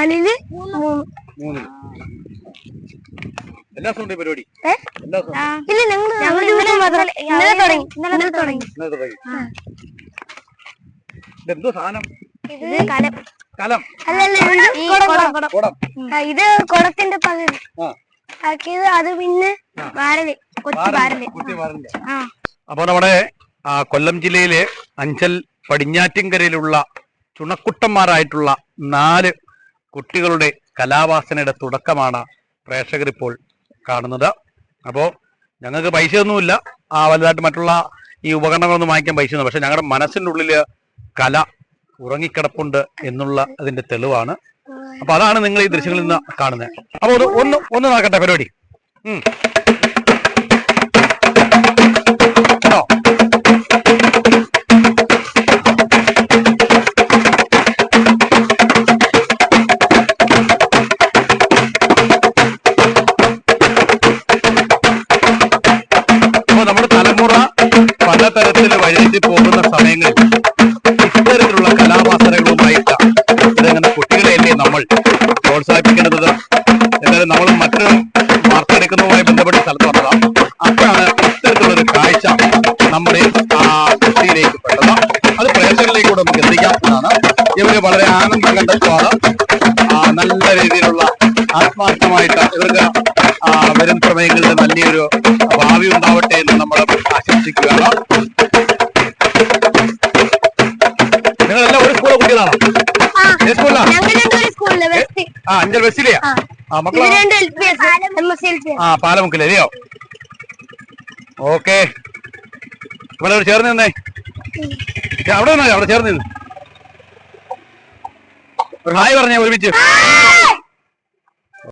നാലിൽ? മൂന്ന്. എല്ലാ ദിവസവും പരിപാടി. ഇല്ല ഞങ്ങൾ ഞങ്ങൾ ഇന്നലെ മാത്രം. ഇന്നലെ തുടങ്ങി. ഇന്നലെ തുടങ്ങി. ഇന്നലെ തുടങ്ങി. ഇതെന്തോ സാധനം? ഇത് കലം. കലം. അല്ലല്ല കുടം കുടം. കുടം ഇത് കുടത്തിന്റെ പകുതി. ആ. ആക്കിയത് അത് പിന്നെ വാരൽ കൊച്ചു വാരൽ അപ്പൊ അപ്പോൾ നമ്മുടെ കൊല്ലം ജില്ലയിലെ അഞ്ചൽ പടിഞ്ഞാറ്റിൻകരയിലുള്ള ചുണക്കുട്ടന്മാരായിട്ടുള്ള നാല് കുട്ടികളുടെ കലാവാസനയുടെ തുടക്കമാണ് പ്രേക്ഷകർ ഇപ്പോൾ കാണുന്നത്. അപ്പോൾ ഞങ്ങൾക്ക് പൈസയൊന്നുമില്ല. ആ വലുതായിട്ട് മറ്റുള്ള ഈ ഉപകരണങ്ങളൊന്നും വാങ്ങിക്കാൻ പൈസയൊന്നും പക്ഷെ ഞങ്ങളുടെ മനസ്സിന്റെ ഉള്ളിൽ കല ഉറങ്ങിക്കിടപ്പുണ്ട് എന്നുള്ള അതിന്റെ തെളിവാണ്. അപ്പൊ അതാണ് നിങ്ങൾ ഈ ദൃശ്യങ്ങളിൽ നിന്ന് കാണുന്നത്. അപ്പൊ ഒന്ന് ഒന്ന് നോക്കട്ടെ പരിപാടി. ഉം. പലതരത്തിൽ വഴിതെറ്റി പോകുന്ന സമയങ്ങളിൽ ഇത്തരത്തിലുള്ള കലാവാസനകളുമായിട്ട് ഇതങ്ങനെ കുട്ടികളെയല്ലേ നമ്മൾ പ്രോത്സാഹിപ്പിക്കേണ്ടത്? എന്നാലും നമ്മൾ മറ്റൊരു വാർത്തെടുക്കുന്നതുമായി ബന്ധപ്പെട്ട സ്ഥലത്ത് വന്നതാണ് അപ്പോഴാണ് ഇത്തരത്തിലുള്ളൊരു കാഴ്ച നമ്മുടെ ആ കുട്ടിയിലേക്ക് പെട്ടത്. അത് പ്രേക്ഷകരിലേക്കൂടെ നമുക്ക് എത്തിക്കാം എന്നാണ്. ഇവർ വളരെ ആനന്ദം കണ്ടെത്തുവാണ് നല്ല രീതിയിലുള്ള ആത്മാർത്ഥമായിട്ട് ഇവർക്ക് വരും സമയങ്ങളിൽ നല്ലൊരു ഭാവി ഉണ്ടാവട്ടെ ആശംസിക്കുകയാണ് നിങ്ങളെല്ലാം ഒരു സ്കൂളിലെ കുട്ടികളാണോ? ആ അഞ്ചൽ ബസ്സിലെയാ ആ. മക്കളാ. ആ പാലമുക്കിലെയോ ഓക്കെ. ഇവിടെ ചേർന്ന് നിന്നേ. അവിടെ നിന്നേ? അവിടെ ചേർന്ന് നിന്ന്. ഒരു ഹായ് പറഞ്ഞേ ഒരുമിച്ച്.